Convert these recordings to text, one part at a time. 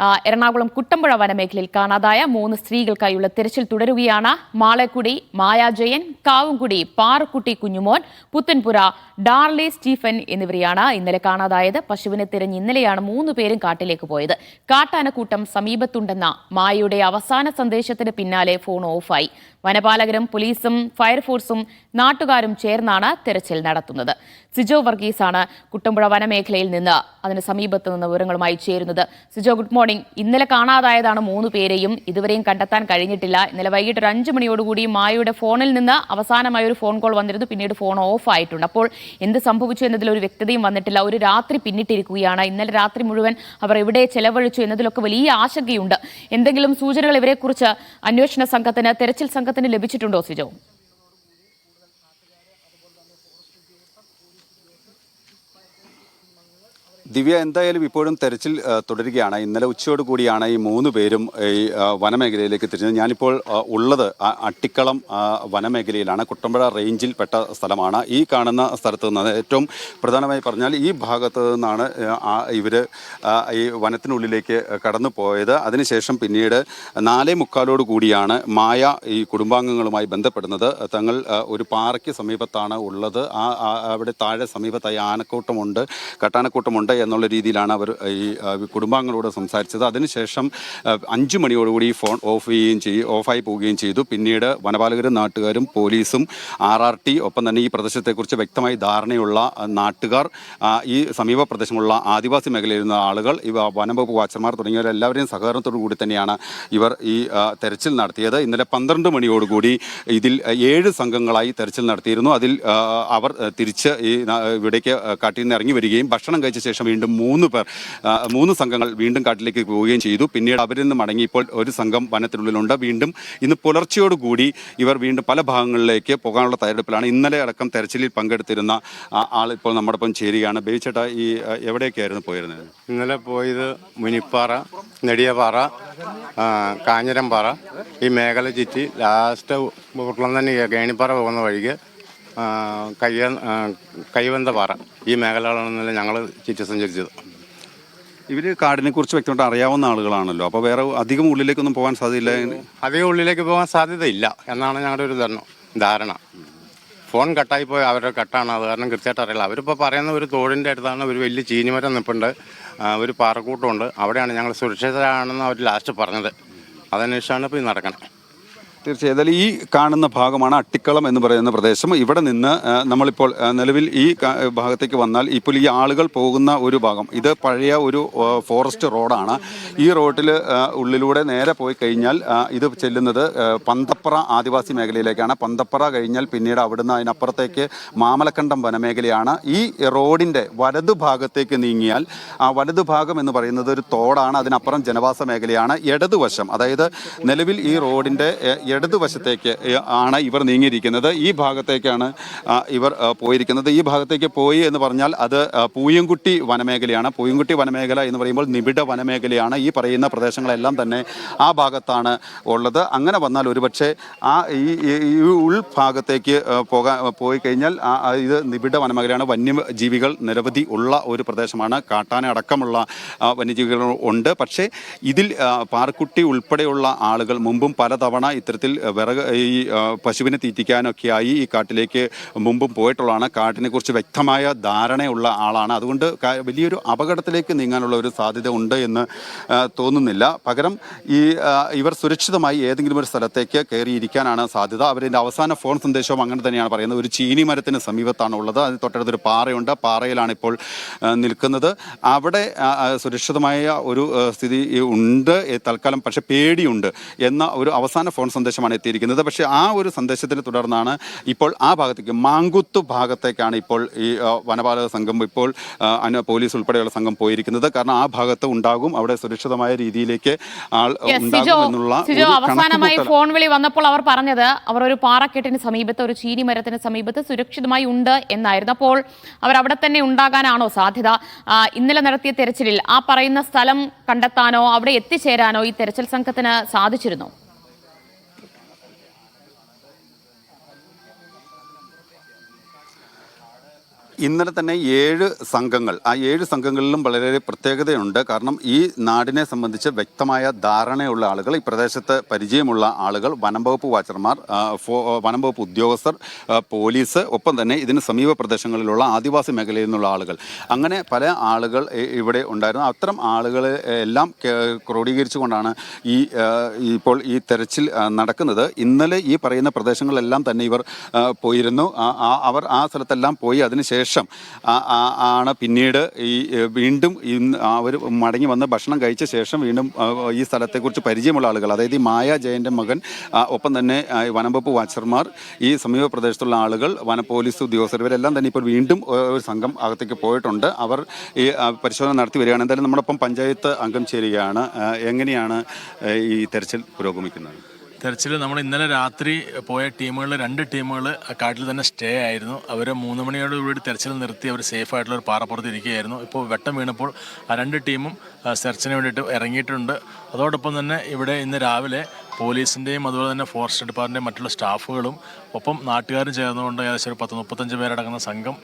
എറണാകുളം കുട്ടമ്പുഴ വനമേഖലയിൽ കാണാതായ മൂന്ന് സ്ത്രീകൾക്കായുള്ള തിരച്ചിൽ തുടരുകയാണ്. മാളക്കുടി മായാജയൻ കാവുംകുടി പാറക്കുട്ടി കുഞ്ഞുമോൻ പുത്തൻപുര ഡാർലി സ്റ്റീഫൻ എന്നിവരെയാണ് ഇന്നലെ കാണാതായത്. പശുവിനെ തിരഞ്ഞ് ഇന്നലെയാണ് മൂന്ന് പേരും കാട്ടിലേക്ക് പോയത്. കാട്ടാനക്കൂട്ടം സമീപത്തുണ്ടെന്ന മായയുടെ അവസാന സന്ദേശത്തിന് പിന്നാലെ ഫോൺ ഓഫായി. വനപാലകരും പോലീസും ഫയർഫോഴ്സും നാട്ടുകാരും ചേർന്നാണ് തെരച്ചിൽ നടത്തുന്നത്. സിജോ വർഗീസാണ് കുട്ടമ്പുഴ വനമേഖലയിൽ നിന്ന് അതിന് സമീപത്ത് നിന്ന് വിവരങ്ങളുമായി ചേരുന്നത്. Sijo good morning. ഇന്നലെ കാണാതായതാണ് മൂന്ന് പേരെയും ഇതുവരെയും കണ്ടെത്താൻ കഴിഞ്ഞിട്ടില്ല. ഇന്നലെ വൈകിട്ട് ഒരു അഞ്ച് മണിയോടുകൂടി മായയുടെ ഫോണിൽ നിന്ന് അവസാനമായ ഒരു ഫോൺ കോൾ വന്നിരുന്നു. പിന്നീട് ഫോൺ ഓഫ് ആയിട്ടുണ്ട്. അപ്പോൾ എന്ത് സംഭവിച്ചു എന്നതിൽ ഒരു വ്യക്തതയും വന്നിട്ടില്ല. ഒരു രാത്രി പിന്നിട്ടിരിക്കുകയാണ്. ഇന്നലെ രാത്രി മുഴുവൻ അവർ എവിടെ ചെലവഴിച്ചു എന്നതിലൊക്കെ വലിയ ആശങ്കയുണ്ട്. എന്തെങ്കിലും സൂചനകൾ ഇവരെക്കുറിച്ച് അന്വേഷണ സംഘത്തിന് തെരച്ചിൽ സംഘത്തിന് ലഭിച്ചിട്ടുണ്ടോ സിജോ? ദിവ്യ എന്തായാലും ഇപ്പോഴും തെരച്ചിൽ തുടരുകയാണ്. ഇന്നലെ ഉച്ചയോട് കൂടിയാണ് ഈ മൂന്ന് പേരും ഈ വനമേഖലയിലേക്ക് തിരിഞ്ഞത്. ഞാനിപ്പോൾ ഉള്ളത് അട്ടിക്കളം വനമേഖലയിലാണ്. കുട്ടമ്പുഴ റേഞ്ചിൽ പെട്ട സ്ഥലമാണ്. ഈ കാണുന്ന സ്ഥലത്ത് നിന്ന് ഏറ്റവും പ്രധാനമായി പറഞ്ഞാൽ ഈ ഭാഗത്ത് നിന്നാണ് ഇവർ ഈ വനത്തിനുള്ളിലേക്ക് കടന്നു പോയത്. അതിനുശേഷം പിന്നീട് നാലേ മുക്കാലോട് കൂടിയാണ് മായ ഈ കുടുംബാംഗങ്ങളുമായി ബന്ധപ്പെടുന്നത്. തങ്ങൾ ഒരു പാറയ്ക്ക് സമീപത്താണ് ഉള്ളത്. ആ- അവിടെ താഴെ സമീപത്തായി ആനക്കൂട്ടമുണ്ട് കട്ടാനക്കൂട്ടമുണ്ട് എന്നുള്ള രീതിയിലാണ് അവർ ഈ കുടുംബാംഗങ്ങളോട് സംസാരിച്ചത്. അതിനുശേഷം അഞ്ച് മണിയോടുകൂടി ഫോൺ ഓഫ് ചെയ്യുകയും ചെയ്യും ഓഫായി പോവുകയും ചെയ്തു. പിന്നീട് വനപാലകരും നാട്ടുകാരും പോലീസും ആർ ആർ ടി ഒപ്പം തന്നെ ഈ പ്രദേശത്തെക്കുറിച്ച് വ്യക്തമായി ധാരണയുള്ള നാട്ടുകാർ ഈ സമീപ പ്രദേശമുള്ള ആദിവാസി മേഖലയിലുള്ള ആളുകൾ ഇവ വനംവകുപ്പ് വാച്ചർമാർ തുടങ്ങിയവരെല്ലാവരെയും സഹകരണത്തോടു കൂടി തന്നെയാണ് ഇവർ ഈ തെരച്ചിൽ നടത്തിയത്. ഇന്നലെ പന്ത്രണ്ട് മണിയോടുകൂടി ഇതിൽ ഏഴ് സംഘങ്ങളായി തെരച്ചിൽ നടത്തിയിരുന്നു. അതിൽ അവർ തിരിച്ച് ഈ ഇവിടേക്ക് കാട്ടിൽ നിന്ന് ഇറങ്ങി വരികയും ഭക്ഷണം കഴിച്ച ശേഷം വീണ്ടും മൂന്ന് പേർ മൂന്ന് സംഘങ്ങൾ വീണ്ടും കാട്ടിലേക്ക് പോവുകയും ചെയ്തു. പിന്നീട് അവരിൽ നിന്ന് മടങ്ങിയപ്പോൾ ഒരു സംഘം വനത്തിനുള്ളിലുണ്ട്. വീണ്ടും ഇന്ന് പുലർച്ചയോടുകൂടി ഇവർ വീണ്ടും പല ഭാഗങ്ങളിലേക്ക് പോകാനുള്ള തയ്യാറെടുപ്പിലാണ്. ഇന്നലെ അടക്കം തെരച്ചിലിൽ പങ്കെടുത്തിരുന്ന ആൾ ഇപ്പോൾ നമ്മുടെ ഒപ്പം ചേരുകയാണ്. ബേബിച്ചേട്ടാ ഈ എവിടെയൊക്കെയായിരുന്നു പോയിരുന്നത്? ഇന്നലെ പോയത് മുനിപ്പാറ നെടിയപാറ കാഞ്ഞിരംപാറ ഈ മേഖല ചുറ്റി ലാസ്റ്റ് ഉരുളം തന്നെ ഗേണിപ്പാറ പോകുന്ന വഴിക്ക് കയ്യ കൈവന്തപാറ ഈ മേഖലകളാണെന്നല്ല ഞങ്ങൾ ചുറ്റി സഞ്ചരിച്ചത് ഇവർ കാടിനെ കുറിച്ച് വ്യക്തമായിട്ട് അറിയാവുന്ന ആളുകളാണല്ലോ. അപ്പോൾ വേറെ അധികം ഉള്ളിലേക്കൊന്നും പോകാൻ സാധ്യതയില്ല? അധികം ഉള്ളിലേക്ക് പോകാൻ സാധ്യതയില്ല എന്നാണ് ഞങ്ങളുടെ ഒരു ധാരണ ധാരണ. ഫോൺ കട്ടായി പോയി അവരുടെ കട്ടാണ് അത് കാരണം കൃത്യമായിട്ട് അറിയില്ല. അവരിപ്പോൾ പറയുന്ന ഒരു തോടിന്റെ അടുത്താണ് ഒരു വലിയ ചീനിമരം നിൽപ്പുണ്ട് ഒരു പാറക്കൂട്ടമുണ്ട് അവിടെയാണ് ഞങ്ങൾ സുരക്ഷിതരാണെന്ന് അവർ ലാസ്റ്റ് പറഞ്ഞത്. അതന്വേഷിച്ചാണ് ഇപ്പോൾ ഈ നടക്കണത് തീർച്ചയായും. ഈ കാണുന്ന ഭാഗമാണ് അട്ടിക്കളം എന്ന് പറയുന്ന പ്രദേശം. ഇവിടെ നിന്ന് നമ്മളിപ്പോൾ നിലവിൽ ഈ ഭാഗത്തേക്ക് വന്നാൽ ഇപ്പോൾ ഈ ആളുകൾ പോകുന്ന ഒരു ഭാഗം. ഇത് പഴയ ഒരു ഫോറസ്റ്റ് റോഡാണ്. ഈ റോഡിൽ ഉള്ളിലൂടെ നേരെ പോയി കഴിഞ്ഞാൽ ഇത് ചെല്ലുന്നത് പന്തപ്ര ആദിവാസി മേഖലയിലേക്കാണ്. പന്തപ്പറ കഴിഞ്ഞാൽ പിന്നീട് അവിടുന്ന് അതിനപ്പുറത്തേക്ക് മാമലക്കണ്ടം വനമേഖലയാണ്. ഈ റോഡിന്റെ വലതു ഭാഗത്തേക്ക് നീങ്ങിയാൽ ആ വലതു ഭാഗം എന്ന് പറയുന്നത് ഒരു തോടാണ്. അതിനപ്പുറം ജനവാസ മേഖലയാണ്. ഇടതുവശം അതായത് നിലവിൽ ഈ റോഡിന്റെ ഇടതുവശത്തേക്ക് ആണ് ഇവർ നീങ്ങിയിരിക്കുന്നത്. ഈ ഭാഗത്തേക്കാണ് ഇവർ പോയിരിക്കുന്നത്. ഈ ഭാഗത്തേക്ക് പോയി എന്ന് പറഞ്ഞാൽ അത് പൂയംകുട്ടി വനമേഖലയാണ്. പൂയംകുട്ടി വനമേഖല എന്ന് പറയുമ്പോൾ നിബിഡ വനമേഖലയാണ്. ഈ പറയുന്ന പ്രദേശങ്ങളെല്ലാം തന്നെ ആ ഭാഗത്താണ് ഉള്ളത്. അങ്ങനെ വന്നാൽ ഒരുപക്ഷെ ആ ഈ ഉൾഭാഗത്തേക്ക് പോകാൻ പോയി കഴിഞ്ഞാൽ ഇത് നിബിഡ വനമേഖലയാണ്. വന്യജീവികൾ നിരവധി ഉള്ള ഒരു പ്രദേശമാണ്. കാട്ടാന അടക്കമുള്ള വന്യജീവികൾ ഉണ്ട്. പക്ഷേ ഇതിൽ പാർക്കുട്ടി ഉൾപ്പെടെയുള്ള ആളുകൾ മുമ്പും പലതവണ ഇത്തരത്തിൽ വിറക് ഈ പശുവിനെ തീറ്റിക്കാനൊക്കെയായി ഈ കാട്ടിലേക്ക് മുമ്പും പോയിട്ടുള്ളതാണ്. കാട്ടിനെ കുറിച്ച് വ്യക്തമായ ധാരണയുള്ള ആളാണ്. അതുകൊണ്ട് വലിയൊരു അപകടത്തിലേക്ക് നീങ്ങാനുള്ള ഒരു സാധ്യത ഉണ്ട് എന്ന് തോന്നുന്നില്ല. പകരം ഈ ഇവർ സുരക്ഷിതമായി ഏതെങ്കിലും ഒരു സ്ഥലത്തേക്ക് കയറിയിരിക്കാനാണ് സാധ്യത. അവരിന്റെ അവസാന ഫോൺ സന്ദേശവും അങ്ങനെ തന്നെയാണ് പറയുന്നത്. ഒരു ചീനി മരത്തിന് സമീപത്താണ് ഉള്ളത്. അതിന് തൊട്ടടുത്തൊരു പാറയുണ്ട്. പാറയിലാണ് ഇപ്പോൾ നിൽക്കുന്നത്. അവിടെ സുരക്ഷിതമായ ഒരു സ്ഥിതി ഉണ്ട്. തൽക്കാലം പക്ഷേ പേടിയുണ്ട് എന്ന ഒരു അവസാന ഫോൺ സന്ദേശമാണ് എത്തിയിരിക്കുന്നത്. പക്ഷേ ആ ഒരു സന്ദേശത്തിന് തുടർന്നാണ് ഇപ്പോൾ ആ ഭാഗത്തേക്ക് മാങ്കുത്ത് ഭാഗത്തേക്കാണ് ഇപ്പോൾ ഈ വനപാലക സംഘം ഇപ്പോൾ പോലീസ് ഉൾപ്പെടെയുള്ള സംഘം പോയിരിക്കുന്നത്. കാരണം ആ ഭാഗത്ത് ഉണ്ടാകും അവിടെ സുരക്ഷിതമായ രീതിയിലേക്ക് ആൾ Yes, ഉണ്ടാകും എന്നുള്ള സിജോ ഒരു അവസാനമായി ഫോൺ വിളി വന്നപ്പോൾ അവർ പറഞ്ഞത് അവർ ഒരു പാറക്കെട്ടിന് സമീപത്ത് ഒരു ചീനി മരത്തിന് സമീപത്ത് സുരക്ഷിതമായി ഉണ്ട് എന്നായിരുന്നു. അപ്പോൾ അവർ അവിടെ തന്നെ ഉണ്ടാകാനാണോ സാധ്യത? ഇന്നലെ നടത്തിയ തെരച്ചിലിൽ ആ പറയുന്ന സ്ഥലം കണ്ടെത്താനോ അവിടെ എത്തിച്ചേരാനോ ഈ തെരച്ചിൽ സംഘത്തിന് സാധിച്ചിരുന്നോ? ഇന്നലെ തന്നെ ഏഴ് സംഘങ്ങൾ ആ ഏഴ് സംഘങ്ങളിലും വളരെ പ്രത്യേകതയുണ്ട്. കാരണം ഈ നാടിനെ സംബന്ധിച്ച് വ്യക്തമായ ധാരണയുള്ള ആളുകൾ ഈ പ്രദേശത്ത് പരിചയമുള്ള ആളുകൾ വനംവകുപ്പ് വാച്ചർമാർ വനംവകുപ്പ് ഉദ്യോഗസ്ഥർ പോലീസ് ഒപ്പം തന്നെ ഇതിന് സമീപ പ്രദേശങ്ങളിലുള്ള ആദിവാസി മേഖലയിൽ നിന്നുള്ള ആളുകൾ. അങ്ങനെ പല ആളുകൾ ഇവിടെ ഉണ്ടായിരുന്നു. അത്തരം ആളുകളെ എല്ലാം ക്രോഡീകരിച്ചുകൊണ്ടാണ് ഈ ഇപ്പോൾ ഈ തെരച്ചിൽ നടക്കുന്നത്. ഇന്നലെ ഈ പറയുന്ന പ്രദേശങ്ങളിലെല്ലാം തന്നെ ഇവർ പോയിരുന്നു. അവർ ആ സ്ഥലത്തെല്ലാം പോയി. അതിനുശേഷം ആ- ആണ് പിന്നീട് ഈ വീണ്ടും അവർ മടങ്ങി വന്ന് ഭക്ഷണം കഴിച്ച ശേഷം വീണ്ടും ഈ സ്ഥലത്തെക്കുറിച്ച് പരിചയമുള്ള ആളുകൾ അതായത് ഈ മായ ജയന്റെ മകൻ ഒപ്പം തന്നെ വനംവകുപ്പ് വാച്ചർമാർ ഈ സമീപ പ്രദേശത്തുള്ള ആളുകൾ വന പോലീസ് ഉദ്യോഗസ്ഥർ ഇവരെല്ലാം തന്നെ ഇപ്പോൾ വീണ്ടും ഒരു സംഘം അകത്തേക്ക് പോയിട്ടുണ്ട്. അവർ ഈ പരിശോധന നടത്തി വരികയാണ്. എന്തായാലും നമ്മളൊപ്പം പഞ്ചായത്ത് അംഗം ചേരുകയാണ്. എങ്ങനെയാണ് ഈ തെരച്ചിൽ പുരോഗമിക്കുന്നത്? തെരച്ചിൽ നമ്മൾ ഇന്നലെ രാത്രി പോയ ടീമുകൾ രണ്ട് ടീമുകൾ കാട്ടിൽ തന്നെ സ്റ്റേ ആയിരുന്നു. അവർ മൂന്ന് മണിയോട് കൂടി തെരച്ചിൽ നിർത്തി അവർ സേഫ് ആയിട്ടുള്ള ഒരു പാറപ്പുറത്ത് ഇരിക്കുകയായിരുന്നു. ഇപ്പോൾ വെട്ടം വീണപ്പോൾ ആ രണ്ട് ടീമും സെർച്ചിന് വേണ്ടിയിട്ട് ഇറങ്ങിയിട്ടുണ്ട്. അതോടൊപ്പം തന്നെ ഇവിടെ ഇന്ന് രാവിലെ പോലീസിന്റെയും അതുപോലെ തന്നെ ഫോറസ്റ്റ് ഡിപ്പാർട്ട്മെന്റ് മറ്റുള്ള സ്റ്റാഫുകളും ഒപ്പം നാട്ടുകാരും ചേർന്നുകൊണ്ട് ഏകദേശം ഒരു പത്ത് മുപ്പത്തഞ്ച് പേരടങ്ങുന്ന സംഘം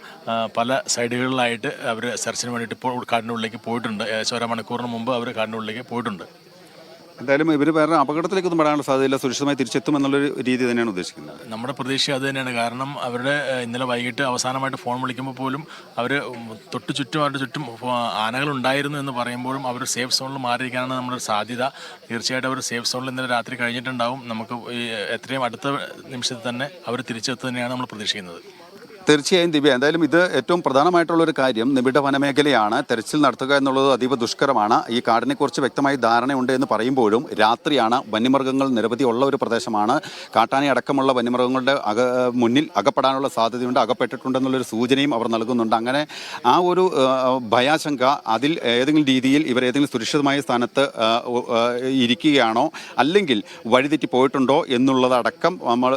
പല സൈഡുകളിലായിട്ട് അവർ സെർച്ചിന് വേണ്ടിയിട്ട് ഇപ്പോൾ കാടിന്റെ ഉള്ളിലേക്ക് പോയിട്ടുണ്ട്. ഏകദേശം ഒരു മണിക്കൂറിന് മുമ്പ് അവർ കാടിന്റെ ഉള്ളിലേക്ക് പോയിട്ടുണ്ട്. എന്തായാലും ഇവർ വേറെ അപകടത്തിലേക്കൊന്നും പെടാനുള്ള സാധ്യതയില്ല. സുരക്ഷിതമായി തിരിച്ചെത്തും എന്നുള്ളൊരു രീതി തന്നെയാണ് ഉദ്ദേശിക്കുന്നത്. നമ്മുടെ പ്രതീക്ഷ അത് തന്നെയാണ്. കാരണം അവരുടെ ഇന്നലെ വൈകിട്ട് അവസാനമായിട്ട് ഫോൺ വിളിക്കുമ്പോൾ പോലും അവർ തൊട്ട് ചുറ്റും അവരുടെ ചുറ്റും ആനകൾ ഉണ്ടായിരുന്നു എന്ന് പറയുമ്പോഴും അവർ സേഫ് സോണിൽ മാറിയിരിക്കാനാണ് നമ്മുടെ സാധ്യത. തീർച്ചയായിട്ടും അവർ സേഫ് സോണിൽ ഇന്നലെ രാത്രി കഴിഞ്ഞിട്ടുണ്ടാവും. നമുക്ക് എത്രയും അടുത്ത നിമിഷത്തിൽ തന്നെ അവർ തിരിച്ചെത്തുക തന്നെയാണ് നമ്മൾ പ്രതീക്ഷിക്കുന്നത്. തീർച്ചയായും ദിവ്യ എന്തായാലും ഇത് ഏറ്റവും പ്രധാനമായിട്ടുള്ള ഒരു കാര്യം. നിബിഡ വനമേഖലയാണ്. തെരച്ചിൽ നടത്തുക എന്നുള്ളത് അതീവ ദുഷ്കരമാണ്. ഈ കാടിനെക്കുറിച്ച് വ്യക്തമായി ധാരണയുണ്ട് എന്ന് പറയുമ്പോഴും രാത്രിയാണ് വന്യമൃഗങ്ങൾ നിരവധി ഉള്ള ഒരു പ്രദേശമാണ്. കാട്ടാനി അടക്കമുള്ള വന്യമൃഗങ്ങളുടെ അക മുന്നിൽ അകപ്പെടാനുള്ള സാധ്യതയുണ്ട് അകപ്പെട്ടിട്ടുണ്ടെന്നുള്ളൊരു സൂചനയും അവർ നൽകുന്നുണ്ട്. അങ്ങനെ ആ ഒരു ഭയാശങ്ക അതിൽ ഏതെങ്കിലും രീതിയിൽ ഇവർ ഏതെങ്കിലും സുരക്ഷിതമായ സ്ഥാനത്ത് ഇരിക്കുകയാണോ? അല്ലെങ്കിൽ വഴിതെറ്റി പോയിട്ടുണ്ടോ എന്നുള്ളതടക്കം നമ്മൾ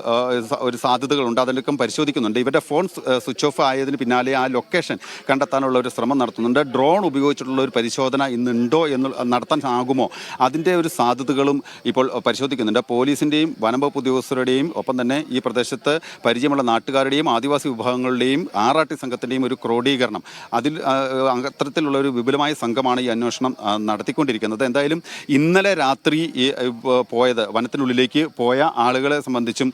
ഒരു സാധ്യതകളുണ്ട്. അതിലൊക്കെ പരിശോധിക്കുന്നുണ്ട്. ഇവരുടെ ഫോൺ സ്വിച്ച് ഓഫ് ആയതിന് പിന്നാലെ ആ ലൊക്കേഷൻ കണ്ടെത്താനുള്ള ഒരു ശ്രമം നടത്തുന്നുണ്ട്. ഡ്രോൺ ഉപയോഗിച്ചിട്ടുള്ള ഒരു പരിശോധന ഇന്നുണ്ടോ എന്ന് നടത്താൻ ആകുമോ? അതിന്റെ ഒരു സാധ്യതകളും ഇപ്പോൾ പരിശോധിക്കുന്നുണ്ട്. പോലീസിന്റെയും വനംവകുപ്പ് ഉദ്യോഗസ്ഥരുടെയും ഒപ്പം തന്നെ ഈ പ്രദേശത്ത് പരിചയമുള്ള നാട്ടുകാരുടെയും ആദിവാസി വിഭാഗങ്ങളുടെയും ആറാട്ടി സംഘത്തിന്റെയും ഒരു ക്രോഡീകരണം. അതിൽ അത്തരത്തിലുള്ള ഒരു വിപുലമായ സംഘമാണ് ഈ അന്വേഷണം നടത്തിക്കൊണ്ടിരിക്കുന്നത്. എന്തായാലും ഇന്നലെ രാത്രി പോയത് വനത്തിനുള്ളിലേക്ക് പോയ ആളുകളെ സംബന്ധിച്ചും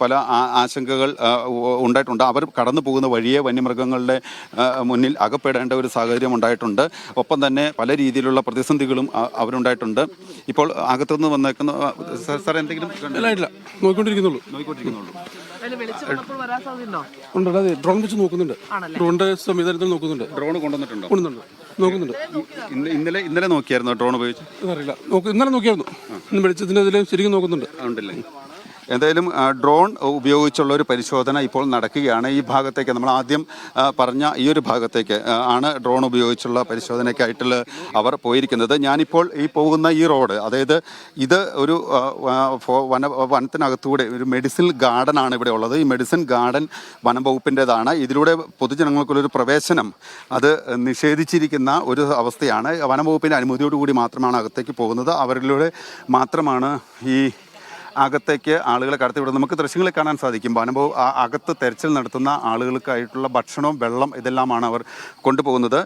പല ആശങ്കകൾ ആ, ഉ- ഉണ്ടായിട്ടുണ്ട്. അവർ കടന്നു പോകുന്ന വഴിയെ വന്യമൃഗങ്ങളുടെ മുന്നിൽ അകപ്പെടേണ്ട ഒരു സാഹചര്യം ഉണ്ടായിട്ടുണ്ട്. ഒപ്പം തന്നെ പല രീതിയിലുള്ള പ്രതിസന്ധികളും അവരുണ്ടായിട്ടുണ്ട്. ഇപ്പോൾ അകത്തുനിന്ന് വന്നേക്കുന്ന സാർ എന്തെങ്കിലും നോക്കിക്കൊണ്ടിരിക്കുന്നുള്ളൂ നോക്കിക്കൊണ്ടിരിക്കുന്നുള്ളൂ ഉണ്ട് അതെ. ഡ്രോൺ വെച്ച് നോക്കുന്നുണ്ട്. ഡ്രോണിന്റെ സംവിധാനത്തിൽ നോക്കുന്നുണ്ട്. ഡ്രോൺ കൊണ്ടുവന്നിട്ടുണ്ടോ? കൊണ്ടുന്നുണ്ട് നോക്കുന്നുണ്ട്. ഇന്നലെ ഇന്നലെ നോക്കിയായിരുന്നു ഡ്രോൺ ഉപയോഗിച്ച്? അറിയില്ല നോക്ക് ഇന്നലെ നോക്കിയായിരുന്നു. ഇന്ന് വെളിച്ചത്തിന്റെ ഇതിൽ ശരിക്കും നോക്കുന്നുണ്ട്. ഉണ്ടല്ലേ? എന്തായാലും ഡ്രോൺ ഉപയോഗിച്ചുള്ള ഒരു പരിശോധന ഇപ്പോൾ നടക്കുകയാണ്. ഈ ഭാഗത്തേക്ക് നമ്മൾ ആദ്യം പറഞ്ഞ ഈ ഒരു ഭാഗത്തേക്ക് ആണ് ഡ്രോൺ ഉപയോഗിച്ചുള്ള പരിശോധനയ്ക്കായിട്ടുള്ള അവർ പോയിരിക്കുന്നത്. ഞാനിപ്പോൾ ഈ പോകുന്ന ഈ റോഡ് അതായത് ഇത് ഒരു വന വനത്തിനകത്തൂടെ ഒരു മെഡിസിൻ ഗാർഡൻ ആണ് ഇവിടെ ഉള്ളത്. ഈ മെഡിസിൻ ഗാർഡൻ വനം വകുപ്പിന്റെതാണ്. ഇതിലൂടെ പൊതുജനങ്ങൾക്കുള്ളൊരു പ്രവേശനം അത് നിഷേധിച്ചിരിക്കുന്ന ഒരു അവസ്ഥയാണ്. വനം വകുപ്പിന്റെ അനുമതിയോടുകൂടി മാത്രമാണ് അകത്തേക്ക് പോകുന്നത്. അവരിലൂടെ മാത്രമാണ് ഈ അകത്തേക്ക് ആളുകളെ കടത്തിവിടുന്നത് നമുക്ക് ദൃശ്യങ്ങളിൽ കാണാൻ സാധിക്കും. അനുഭവം അകത്ത് തെരച്ചിൽ നടത്തുന്ന ആളുകൾക്കായിട്ടുള്ള ഭക്ഷണവും വെള്ളം ഇതെല്ലാമാണ് അവർ കൊണ്ടുപോകുന്നത്.